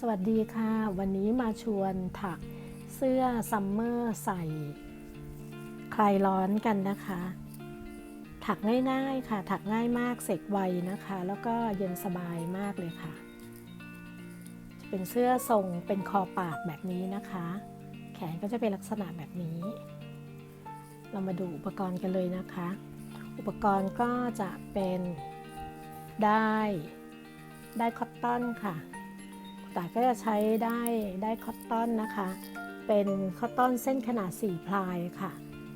สวัสดีค่ะ วันนี้มาชวนถักเสื้อซัมเมอร์ใส่ คลายร้อนกันนะคะ ถักง่ายๆค่ะ ถักง่ายมากเสกไวนะคะ แล้วก็เย็นสบายมากเลยค่ะ จะเป็นเสื้อทรงเป็นคอปาดแบบนี้นะคะ แขนก็จะเป็นลักษณะแบบนี้ เรามาดูอุปกรณ์กันเลยนะคะ อุปกรณ์ก็จะเป็นได้ได้คอตตอนค่ะ แต่ก็จะใช้ได้ได้คอตตอนนะคะ เป็นคอตตอนเส้นขนาด 4 พลายค่ะ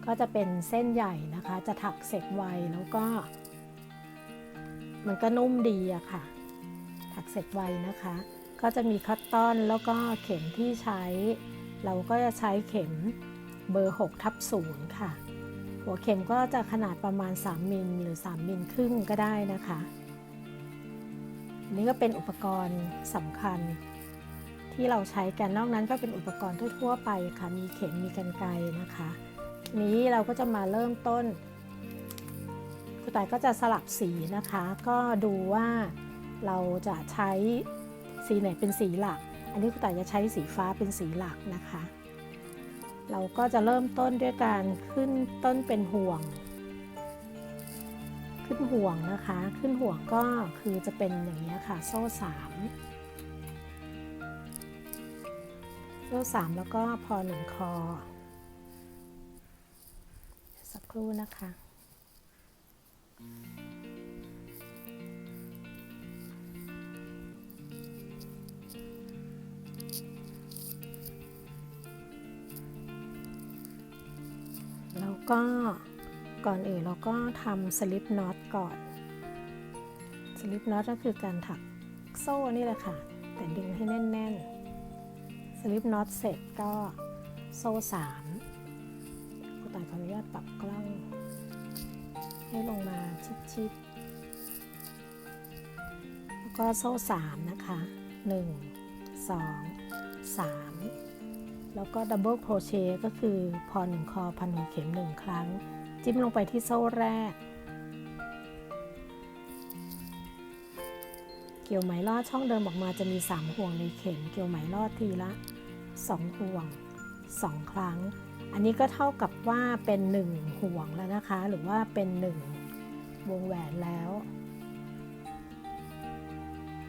ก็จะเป็นเส้นใหญ่นะคะ จะถักเสร็จไวแล้วก็ มันก็นุ่มดีอะค่ะ ถักเสร็จไวนะคะ ก็จะมีคอตตอนแล้วก็เข็มที่ใช้ เราก็จะใช้เข็มเบอร์6ทับ0ค่ะ หัวเข็มก็จะขนาดประมาณ 3 มิลหรือ 3 มิลครึ่งก็ได้นะคะอันนี้ก็เป็นอุปกรณ์สำคัญ ที่เราใช้กันนอกนั้นก็เป็นอุปกรณ์ทั่วๆไปค่ะ มีเข็มมีกันไกรนะคะ นี้เราก็จะมาเริ่มต้นครูต่ายก็จะสลับสีนะคะ ก็ดูว่าเราจะใช้สีไหนเป็นสีหลัก อันนี้ครูต่ายจะใช้สีฟ้าเป็นสีหลักนะคะ เราก็จะเริ่มต้นด้วยการขึ้นต้นเป็นห่วง ขึ้นห่วงนะคะ ขึ้นห่วงก็คือจะเป็นอย่างนี้ค่ะ โซ่สาม โซ่สามแล้วก็พอหนึ่งคอ สักครู่นะคะ แล้วก็ก่อนอื่นเราก็ทำสลิปน็อตก่อน สลิปน็อตก็คือการถักโซ่นี่แหละค่ะ แต่ดึงให้แน่น ๆ สลิปน็อตเสร็จก็โซ่สามกูต่ายขออนุญาตปรับกล้อง ให้ลงมาชิดๆ แล้วก็โซ่สามนะคะ หนึ่งสองสามแล้วก็ดับเบิลโครเชต์ก็คือพอหนึ่งคอพันหัวเข็มหนึ่งครั้ง จิ้มลงไปที่โซ่แรก เกี่ยวไหมลอดช่องเดิมออกมาจะมี 3 ห่วงในเข็ม เกี่ยวไหมลอดทีละ 2 ห่วง 2 ครั้ง อันนี้ก็เท่ากับว่าเป็น 1 ห่วงแล้วนะคะ หรือว่าเป็น 1 วงแหวนแล้ว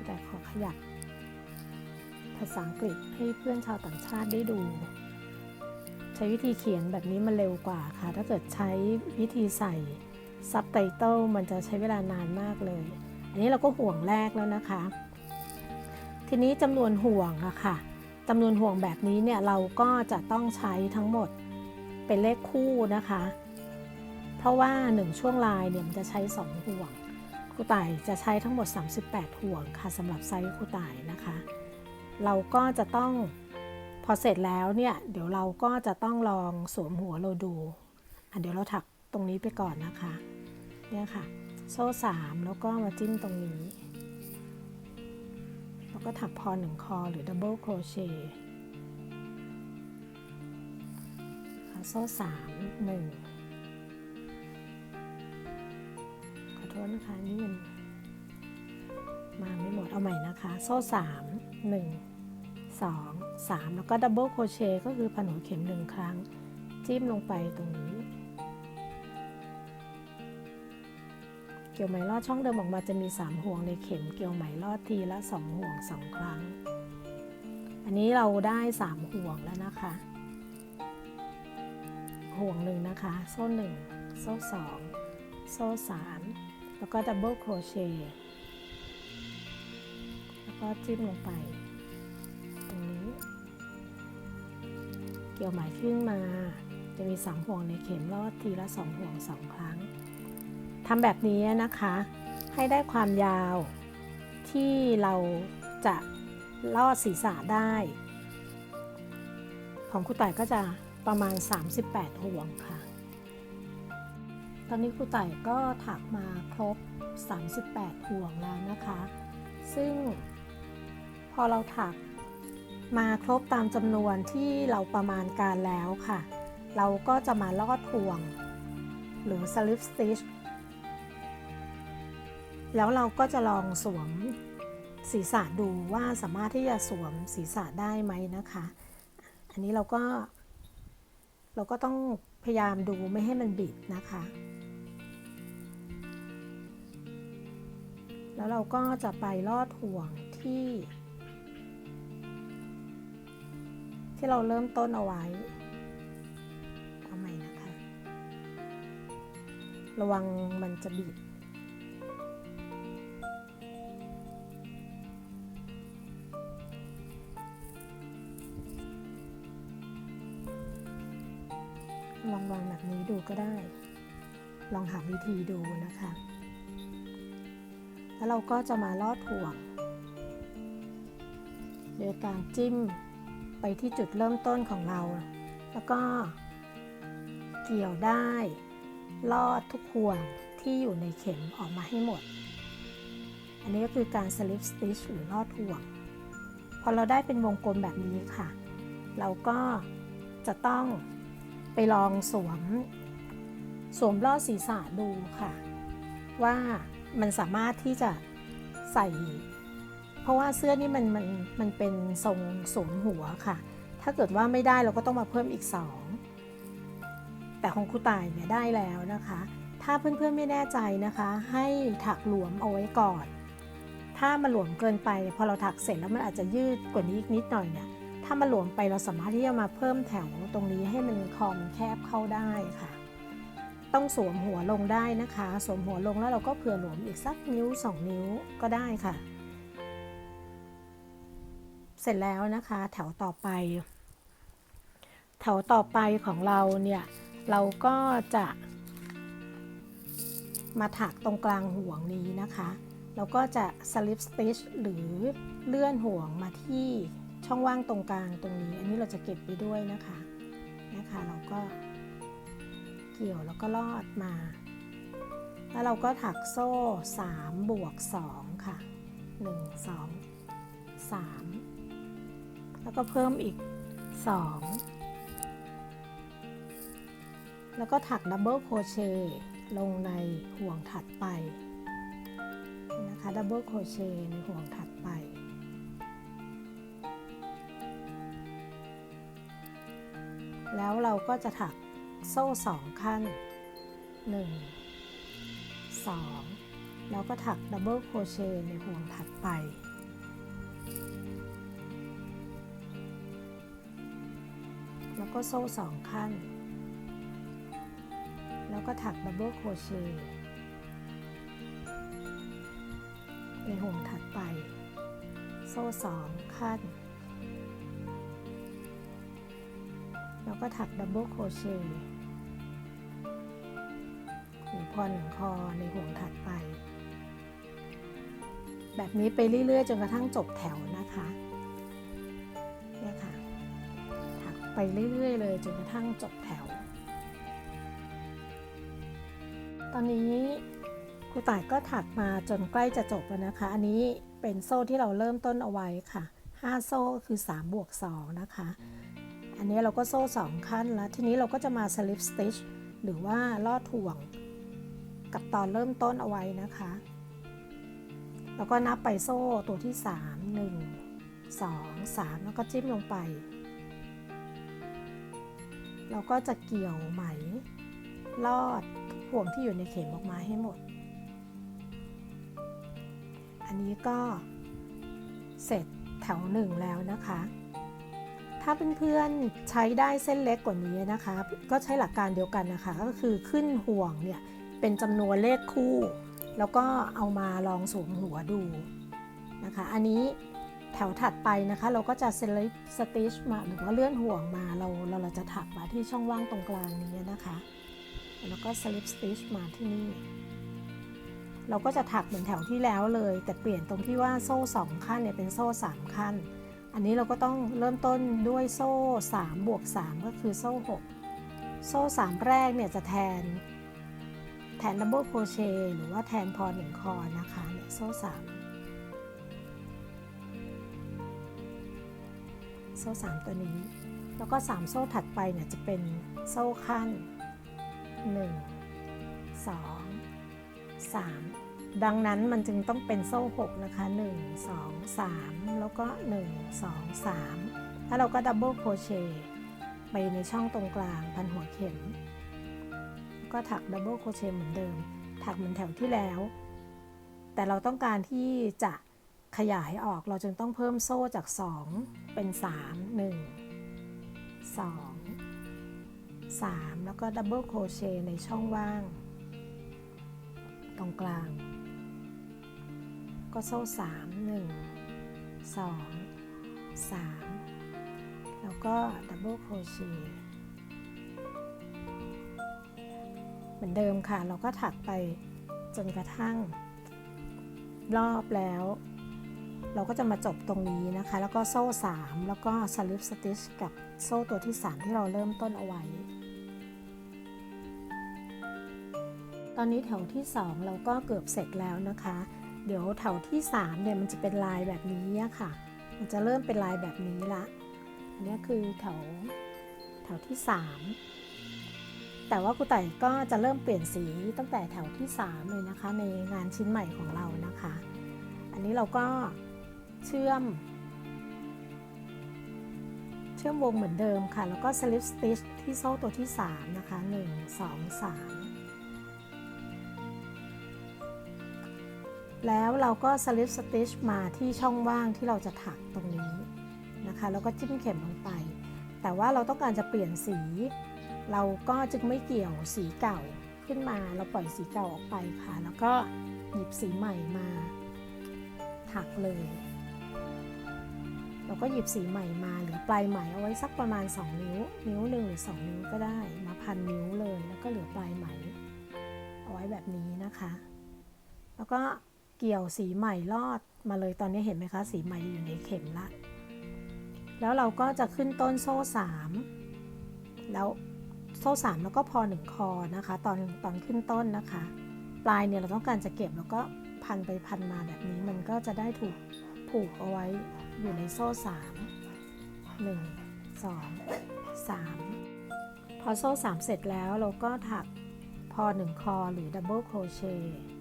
แต่ขอขยับภาษาอังกฤษให้เพื่อนชาวต่างชาติได้ดู ใช้วิธีเขียนแบบนี้มันเร็วกว่าค่ะ ถ้าเกิดใช้วิธีใส่ซับไตเติลมันจะใช้เวลานานมากเลย อันนี้เราก็ห่วงแรกแล้วนะคะ ทีนี้จำนวนห่วงอะค่ะ จำนวนห่วงแบบนี้เนี่ยเราก็จะต้องใช้ทั้งหมดเป็นเลขคู่นะคะ เพราะว่า 1 ช่วงลายเนี่ยมันจะใช้ 2 ห่วงครูต่ายจะใช้ทั้งหมด 38 ห่วงค่ะสำหรับไซส์ครูต่ายนะคะ เราก็จะต้องพอเสร็จแล้วเนี่ยเดี๋ยวเราก็จะต้องลองสวมหัวเราดูอะเดี๋ยวเราถักตรงนี้ไปก่อนนะคะเนี่ยค่ะ โซ่สามแล้วก็มาจิ้มตรงนี้ แล้วก็ถักพอหนึ่งคอหรือดับเบิลโครเชต์โซ่สามหนึ่งขอโทษนะคะนี่มันมาไม่หมดเอาใหม่นะคะ โซ่สามหนึ่งสองสามแล้วก็ดับเบิลโครเชต์ก็คือพันหัวเข็มหนึ่งครั้ง จิ้มลงไปตรงนี้ กี่ยวไหมลอดช่องเดิมออกมาจะมี 3 ห่วงในเข็มเกี่ยวไหมลอดทีละ 2 ห่วง 2 ครั้ง อันนี้เราได้ 3 ห่วงแล้วนะคะ ห่วงหนึ่งนะคะ โซ่หนึ่งโซ่สองโซ่สามแล้วก็ดับเบิลโครเชต์แล้วก็จิ้มลงไป ตรงนี้ เกี่ยวไหมขึ้นมา จะมี 3 ห่วงในเข็มลอดทีละ 2 ห่วง 2 ครั้ง ทำแบบนี้นะคะ ให้ได้ความยาวที่เราจะลอดศีรษะได้ ของครูต่ายก็จะประมาณ 38 ห่วงค่ะ ตอนนี้ครูต่ายก็ถักมาครบ 38 ห่วงแล้วนะคะ ซึ่งพอเราถักมาครบตามจำนวนที่เราประมาณการแล้วค่ะ เราก็จะมาลอดห่วง หรือ slip stitch แล้วเราก็จะลองสวมศีรษะดูว่าสามารถที่จะสวมศีรษะได้ไหมนะคะ อันนี้เราก็ เราก็ต้องพยายามดูไม่ให้มันบิดนะคะ แล้วเราก็จะไปลอดห่วงที่ ที่เราเริ่มต้นเอาไว้เอาใหม่นะคะ ระวังมันจะบิด ลองวางแบบนี้ดูก็ได้ ลองหาวิธีดูนะคะ แล้วเราก็จะมาลอดห่วงโดยการจิ้มไปที่จุดเริ่มต้นของเรา แล้วก็เกี่ยวได้ ลอดทุกห่วงที่อยู่ในเข็มออกมาให้หมด อันนี้ก็คือการ slip stitch หรือลอดห่วง พอเราได้เป็นวงกลมแบบนี้ค่ะ เราก็จะต้อง ไปลองสวม สวมลอดศีรษะดูค่ะ ว่ามันสามารถที่จะใส่ เพราะว่าเสื้อนี่มันมันมันเป็นทรงสวมหัวค่ะ ถ้าเกิดว่าไม่ได้เราก็ต้องมาเพิ่มอีก2แต่ของครูต่ายเนี่ยได้แล้วนะคะ ถ้าเพื่อนๆไม่แน่ใจนะคะ ให้ถักหลวมเอาไว้ก่อน ถ้ามันหลวมเกินไปพอเราถักเสร็จแล้วมันอาจจะยืดกว่านี้อีกนิดหน่อยเนี่ย ถ้ามันหลวมไปเราสามารถที่จะมาเพิ่มแถวตรงนี้ให้มันคอมแคบเข้าได้ค่ะ ต้องสวมหัวลงได้นะคะ สวมหัวลงแล้วเราก็เผื่อหลวมอีกสักนิ้ว 2 นิ้วก็ได้ค่ะ เสร็จแล้วนะคะ แถวต่อไป แถวต่อไปของเราเนี่ยเราก็จะมาถักตรงกลางห่วงนี้นะคะเราก็จะ slip stitch หรือเลื่อนห่วงมาที่ ช่องว่างตรงกลางตรงนี้ อันนี้เราจะเก็บไปด้วยนะคะนะคะเราก็เกี่ยวแล้วก็ลอดมา แล้วเราก็ถักโซ่ 3 บวก 2 ค่ะ 1 2 3 แล้วก็เพิ่มอีก 2 แล้วก็ถักดับเบิลโครเชต์ลงในห่วงถัดไปนะคะดับเบิลโครเชต์ในห่วงถัด แล้วเราก็จะถักโซ่สองขั้น 1 2 แล้วก็ถักดับเบิลโครเชต์ในห่วงถัดไป แล้วก็โซ่สองขั้น แล้วก็ถักดับเบิลโครเชต์ในห่วงถัดไป โซ่สองขั้น ก็ถักดับเบิลโครเชต์หรือพอหนึ่งคอในห่วงถัดไป แบบนี้ไปเรื่อยๆ จนกระทั่งจบแถวนะคะเนี่ยค่ะ ถักไปเรื่อยๆ เลยจนกระทั่งจบแถว ตอนนี้ครูต่ายก็ถักมาจนใกล้จะจบแล้วนะคะ อันนี้เป็นโซ่ที่เราเริ่มต้นเอาไว้ค่ะ 5 โซ่คือ 3 บวก 2 นะคะ อันนี้เราก็โซ่ 2 ขั้นแล้ว ทีนี้เราก็จะมา slip stitch หรือว่าลอดห่วง กับตอนเริ่มต้นเอาไว้นะคะ แล้วก็นับไปโซ่ตัวที่ 3 1 2 3 แล้วก็จิ้มลงไป เราก็จะเกี่ยวไหม ลอดห่วงที่อยู่ในเข็มออกมาให้หมด อันนี้ก็เสร็จแถวหนึ่งแล้วนะคะ ถ้าเพื่อนๆใช้ได้เส้นเล็กกว่านี้นะคะ ก็ใช้หลักการเดียวกันนะคะ ก็คือขึ้นห่วงเนี่ยเป็นจำนวนเลขคู่ แล้วก็เอามาลองสวมหัวดูนะคะ อันนี้แถวถัดไปนะคะ เราก็จะ slip stitch มาหรือว่าเลื่อนห่วงมาเราเราเราจะถักมาที่ช่องว่างตรงกลางนี้นะคะ แล้วก็ slip stitch มาที่นี่เราก็จะถักเหมือนแถวที่แล้วเลย แต่เปลี่ยนตรงที่ว่าโซ่ 2 ขั้นเนี่ยเป็นโซ่ 3 ขั้น อันนี้เราก็ต้องเริ่มต้นด้วยโซ่3บวก3ก็คือโซ่6โซ่ 3 แรกเนี่ยจะแทน แทนดับเบิลโครเชต์หรือว่าแทนพอหนึ่งคอนะคะเนี่ยโซ่ 3 โซ่ 3 ตัวนี้ แล้วก็ 3 โซ่ถัดไปเนี่ยจะเป็นโซ่ขั้น 1 2 3 ดังนั้นมันจึงต้องเป็นโซ่6นะคะ 1 2 3 แล้วก็ 1 2 3 แล้วเราก็ดับเบิลโครเชต์ไปในช่องตรงกลางพันหัวเข็ม ก็ถักดับเบิลโครเชต์เหมือนเดิม ถักเหมือนแถวที่แล้ว แต่เราต้องการที่จะขยายออกเราจึงต้องเพิ่มโซ่จาก 2 เป็น 3 1 2 3 แล้วก็ดับเบิลโครเชต์ในช่องว่าง ตรงกลาง ก็โซ่3 1 2 3แล้วก็ดับเบิลโครเชต์เหมือนเดิมค่ะ เราก็ถักไปจนกระทั่ง รอบแล้ว เราก็จะมาจบตรงนี้นะคะ แล้วก็โซ่3แล้วก็สลิปสติชกับโซ่ตัวที่3ที่เราเริ่มต้นเอาไว้ ตอนนี้แถวที่2เราก็เกือบเสร็จแล้วนะคะ เดี๋ยวแถวที่3เนี่ยมันจะเป็นลายแบบนี้ค่ะ มันจะเริ่มเป็นลายแบบนี้ละ อันนี้คือแถวแถวที่ 3 แต่ว่าครูไต่ก็จะเริ่มเปลี่ยนสีตั้งแต่แถวที่ 3 เลยนะคะ ในงานชิ้นใหม่ของเรานะคะ อันนี้เราก็เชื่อม เชื่อมวงเหมือนเดิมค่ะ แล้วก็สลิปสติชที่โซ่ตัวที่ 3 นะคะ 1 2 3 แล้วเราก็สลิปสติชมาที่ช่องว่างที่เราจะถักตรงนี้นะคะ แล้วก็จิ้มเข็มลงไป แต่ว่าเราต้องการจะเปลี่ยนสี เราก็จึงไม่เกี่ยวสีเก่าขึ้นมา เราปล่อยสีเก่าออกไปค่ะ แล้วก็หยิบสีใหม่มาถักเลย เราก็หยิบสีใหม่มาหรือปลายไหมเอาไว้สักประมาณ 2 นิ้ว นิ้วหนึ่งหรือ2นิ้วก็ได้ มาพันนิ้วเลย แล้วก็เหลือปลายไหมเอาไว้แบบนี้นะคะ แล้วก็ เกี่ยวสีใหม่ลอดมาเลยตอนนี้เห็นไหมคะสีใหม่อยู่ในเข็มละ แล้วเราก็จะขึ้นต้นโซ่3แล้วโซ่3แล้วก็พอหนึ่งคอนะคะ ตอนตอนขึ้นต้นนะคะ ปลายเนี่ยเราต้องการจะเก็บแล้วก็พันไปพันมาแบบนี้มันก็จะได้ถูกผูกเอาไว้อยู่ในโซ่3 1 2 3พอโซ่3เสร็จแล้วเราก็ถักพอ1คอหรือดับเบิลโครเชต์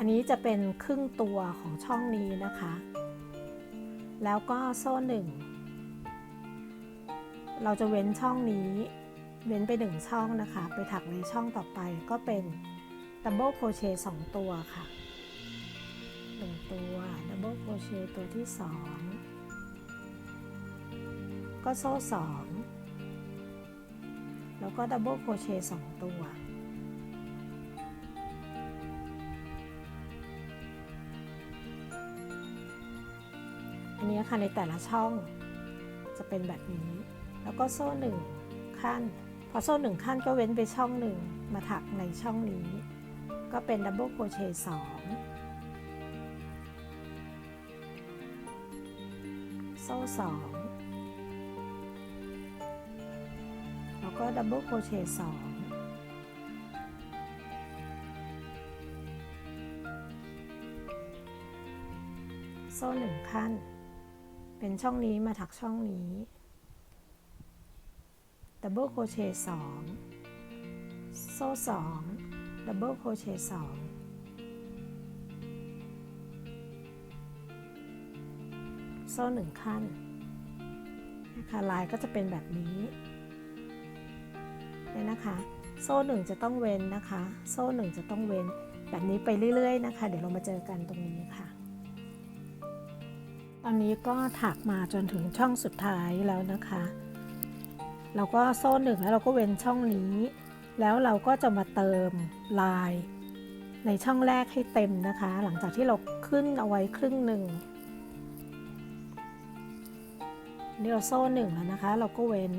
อันนี้จะเป็นครึ่งตัวของช่องนี้นะคะ แล้วก็โซ่หนึ่ง เราจะเว้นช่องนี้ เว้นไปหนึ่งช่องนะคะ ไปถักในช่องต่อไปก็เป็นดับเบิลโครเชต์สองตัวค่ะหนึ่งตัวดับเบิลโครเชต์ตัวที่สองก็โซ่สองแล้วก็ดับเบิลโครเชต์สองตัว นี้ค่ะในแต่ละช่องจะเป็นแบบนี้ แล้วก็โซ่หนึ่งขั้น พอโซ่หนึ่งขั้นก็เว้นไปช่องหนึ่งมาถักในช่องนี้ ก็เป็นดับเบิลโครเชต์สองโซ่สองแล้วก็ดับเบิลโครเชต์สองโซ่หนึ่งขั้น เป็นช่องนี้มาถักช่องนี้ดับเบิลโครเชต์สองโซ่สองดับเบิลโครเชต์สองโซ่หนึ่งขั้นนะคะลายก็จะเป็นแบบนี้เนี่ยนะคะ โซ่หนึ่งจะต้องเว้นนะคะ โซ่หนึ่งจะต้องเว้นแบบนี้ไปเรื่อย ๆ นะคะ เดี๋ยวเรามาเจอกันตรงนี้ค่ะ อนนี้ก็ถักมาจนถึงช่องสุดท้ายแล้วนะคะ เราก็โซ่หนึ่งแล้วเราก็เว้นช่องนี้ แล้วเราก็จะมาเติมลาย ในช่องแรกให้เต็มนะคะ หลังจากที่เราขึ้นเอาไว้ครึ่งหนึ่งนี่เราโซ่หนึ่งแล้วนะคะ เราก็เว้น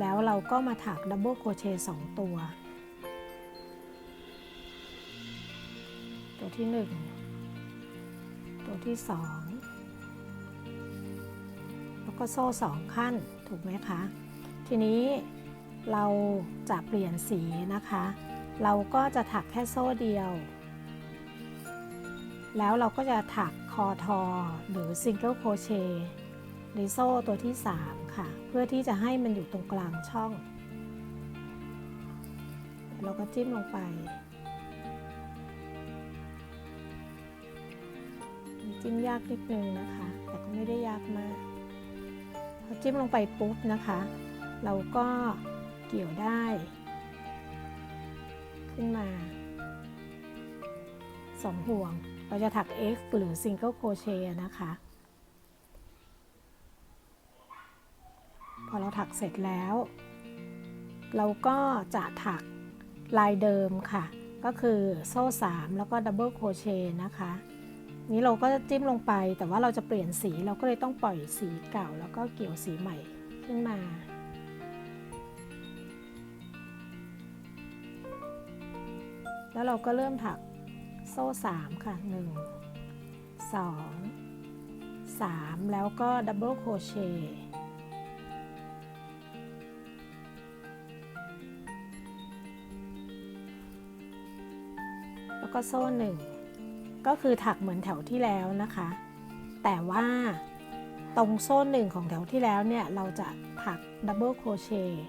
แล้วเราก็มาถักดับเบิลโครเชต์สองตัว ตัวที่หนึ่งตัวที่สอง ก็โซ่สองขั้นถูกไหมคะ ทีนี้เราจะเปลี่ยนสีนะคะ เราก็จะถักแค่โซ่เดียว แล้วเราก็จะถักคอทอหรือซิงเกิลโคเชในโซ่ตัวที่ 3 ค่ะ เพื่อที่จะให้มันอยู่ตรงกลางช่อง เราก็จิ้มลงไปจิ้มยากนิดนึงนะคะ แต่ก็ไม่ได้ยากมาก จิ้มลงไปปุ๊บนะคะ เราก็เกี่ยวได้ ขึ้นมาสองห่วง เราจะถัก X หรือ Single Crochet นะคะ พอเราถักเสร็จแล้ว เราก็จะถักลายเดิมค่ะ ก็คือโซ่ 3 แล้วก็ดับเบิลโครเชต์นะคะ นี้เราก็จะจิ้มลงไป แต่ว่าเราจะเปลี่ยนสีเราก็เลยต้องปล่อยสีเก่า แล้วก็เกี่ยวสีใหม่ขึ้นมา แล้วเราก็เริ่มถักโซ่ 3 ค่ะ 1 2 3 แล้วก็ดับเบิลโคเชต์แล้วก็โซ่หนึ่ง ก็คือถักเหมือนแถวที่แล้วนะคะ แต่ว่าตรงโซ่หนึ่งของแถวที่แล้วเนี่ย เราจะถักดับเบิลโครเชต์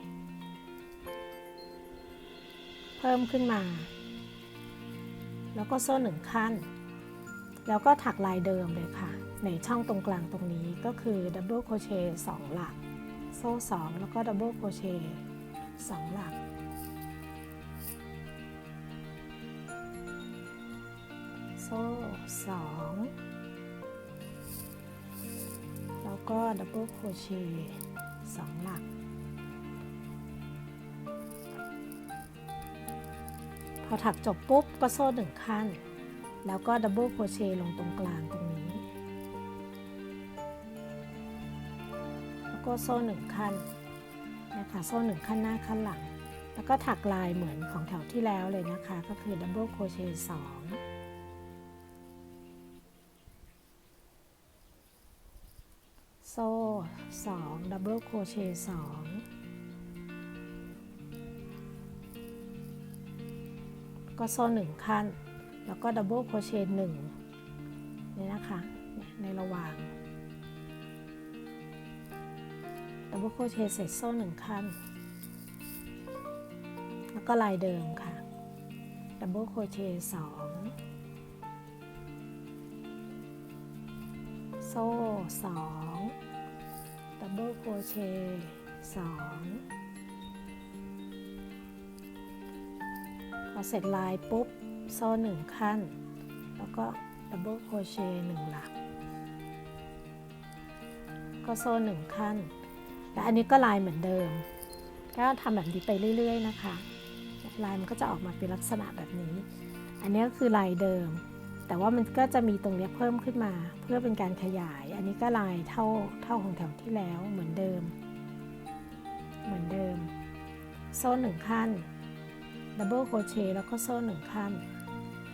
เพิ่มขึ้นมา แล้วก็โซ่หนึ่งขั้น แล้วก็ถักลายเดิมเลยค่ะ ในช่องตรงกลางตรงนี้ก็คือดับเบิลโครเชต์สองหลัก โซ่สองแล้วก็ดับเบิลโครเชต์สองหลัก สองแล้วก็ดับเบิลโครเชต์สองหลัก พอถักจบปุ๊บก็โซ่หนึ่งขั้น แล้วก็ดับเบิลโครเชต์ลงตรงกลางตรงนี้ แล้วก็โซ่หนึ่งขั้นนะคะโซ่หนึ่งขั้นหน้าขั้นหลัง แล้วก็ถักลายเหมือนของแถวที่แล้วเลยนะคะ ก็คือดับเบิลโครเชต์สอง 2ดับเบิลโคเชต์2ก็โซ่หนึ่งขั้น แล้วก็ดับเบิลโคเชต์หนึ่งนี่นะคะในระหว่างดับเบิลโคเชต์เสร็จโซ่หนึ่งขั้น แล้วก็ลายเดิมค่ะดับเบิลโคเชต์สองโซ่สอง เบิลโคเชต์สองพอเสร็จลายปุ๊บ โซ่หนึ่งขั้น แล้วก็ดับเบิลโคเชต์หนึ่งหลัก ก็โซ่หนึ่งขั้น และอันนี้ก็ลายเหมือนเดิม ก็ทำแบบนี้ไปเรื่อย ๆ นะคะ ลายมันก็จะออกมาเป็นลักษณะแบบนี้ อันนี้ก็คือลายเดิม แต่ว่ามันก็จะมีตรงนี้เพิ่มขึ้นมา เพื่อเป็นการขยาย อันนี้ก็ลายเท่าเท่าของแถวที่แล้วเหมือนเดิม เหมือนเดิม โซ่หนึ่งขั้นดับเบิลโคเชแล้วก็โซ่หนึ่งขั้น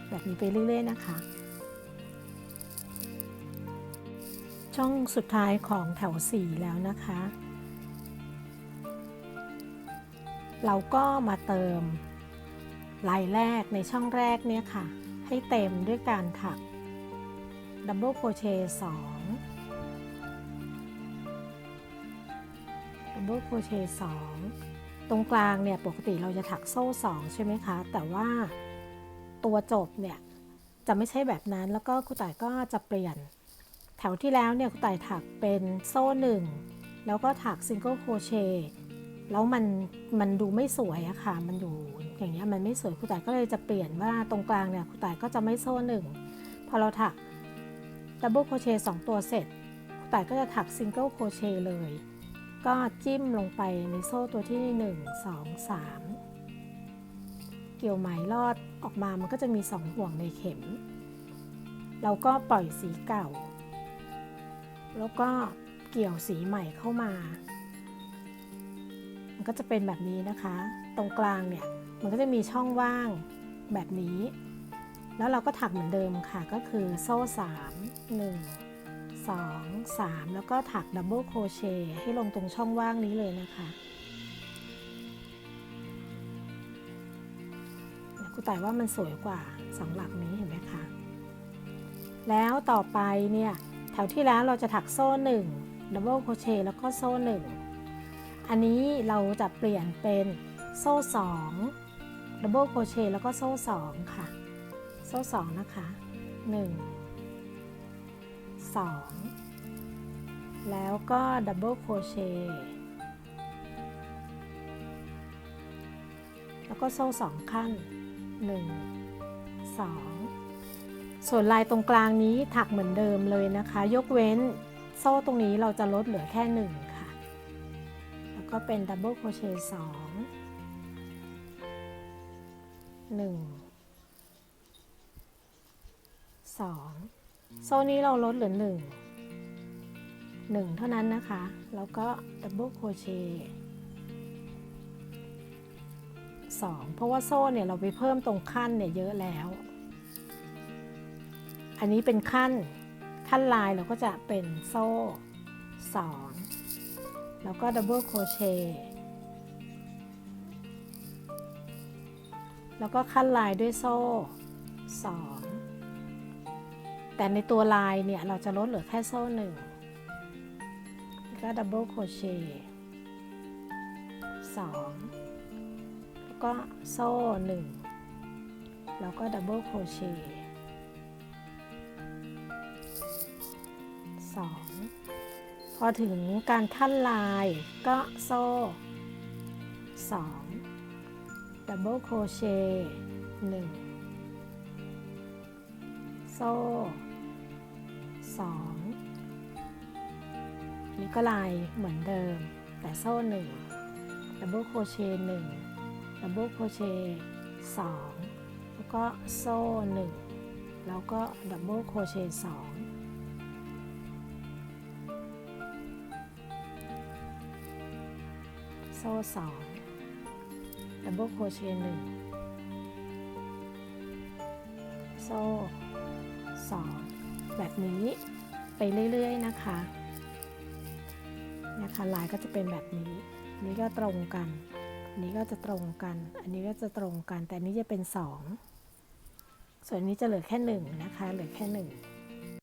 แบบนี้ไปเรื่อยๆนะคะ ช่องสุดท้ายของแถว 4 แล้วนะคะ เราก็มาเติมลายแรกในช่องแรกเนี่ยค่ะ ให้เต็มด้วยการถักดับเบิลโครเชต์สองดับเบิลโครเชต์สองตรงกลางเนี่ยปกติเราจะถักโซ่สองใช่ไหมคะ แต่ว่าตัวจบเนี่ยจะไม่ใช่แบบนั้นแล้วก็ครูต่ายก็จะเปลี่ยน แถวที่แล้วเนี่ยครูต่ายถักเป็นโซ่หนึ่งแล้วก็ถักซิงเกิลโครเชต์แล้วมันมันดูไม่สวยอะค่ะ มันอยู่ อย่างเงี้ยมันไม่สวยครูต่ายก็เลยจะเปลี่ยนว่าตรงกลางเนี่ยครูต่ายก็จะไม่โซ่หนึ่งพอเราถักดับเบิลโคเชต์สองตัวเสร็จครูต่ายก็จะถักซิงเกิลโคเชต์เลย ก็จิ้มลงไปในโซ่ตัวที่ 1 2 3 เกี่ยวไหมลอดออกมามันก็จะมี 2 ห่วงในเข็ม เราก็ปล่อยสีเก่า แล้วก็เกี่ยวสีใหม่เข้ามา มันก็จะเป็นแบบนี้นะคะ ตรงกลางเนี่ย มันก็จะมีช่องว่างแบบนี้ แล้วเราก็ถักเหมือนเดิมค่ะ ก็คือโซ่ 3 1 2 3 แล้วก็ถักดับเบิลโครเชต์ให้ลงตรงช่องว่างนี้เลยนะคะครูต่ายว่ามันสวยกว่าสองหลักนี้เห็นไหมคะ แล้วต่อไปเนี่ยแถวที่แล้วเราจะถักโซ่1ดับเบิลโครเชต์แล้วก็โซ่ 1 อันนี้เราจะเปลี่ยนเป็นโซ่สอง ดับเบิลโครเชต์แล้วก็โซ่สองค่ะ โซ่สองนะคะหนึ่งสองแล้วก็ดับเบิลโครเชต์แล้วก็โซ่สองขั้นหนึ่งสองส่วนลายตรงกลางนี้ถักเหมือนเดิมเลยนะคะ ยกเว้นโซ่ตรงนี้เราจะลดเหลือแค่หนึ่งค่ะ แล้วก็เป็นดับเบิลโครเชต์สอง หนึ่งสองโซ่นี้เราลดเหลือหนึ่งหนึ่งเท่านั้นนะคะ แล้วก็ดับเบิลโครเชต์สองเพราะว่าโซ่เนี่ยเราไปเพิ่มตรงขั้นเนี่ยเยอะแล้ว อันนี้เป็นขั้นขั้นลายเราก็จะเป็นโซ่สองแล้วก็ดับเบิลโครเชต์ แล้วก็ขั้นลายด้วยโซ่สองแต่ในตัวลายเนี่ย เราจะลดเหลือแค่โซ่หนึ่งแล้วก็ดับเบิลโครเชต์สองแล้วก็โซ่หนึ่งแล้วก็ดับเบิลโครเชต์สองพอถึงการขั้นลายก็โซ่สอง ดับเบิลโครเชต์หนึ่งโซ่สองนี่ก็ลายเหมือนเดิม แต่โซ่หนึ่งดับเบิลโครเชต์หนึ่งดับเบิลโครเชต์สองแล้วก็โซ่หนึ่งแล้วก็ดับเบิลโครเชต์สองโซ่สอง ดับเบิลโครเชต์หนึ่งโซ่สองแบบนี้ไปเรื่อยๆนะคะนะคะลายก็จะเป็นแบบนี้ นี้ก็ตรงกัน นี้ก็จะตรงกัน อันนี้ก็จะตรงกัน แต่นนี้จะเป็นสองส่วนนี้จะเหลือแค่หนึ่งนะคะ เหลือแค่หนึ่ง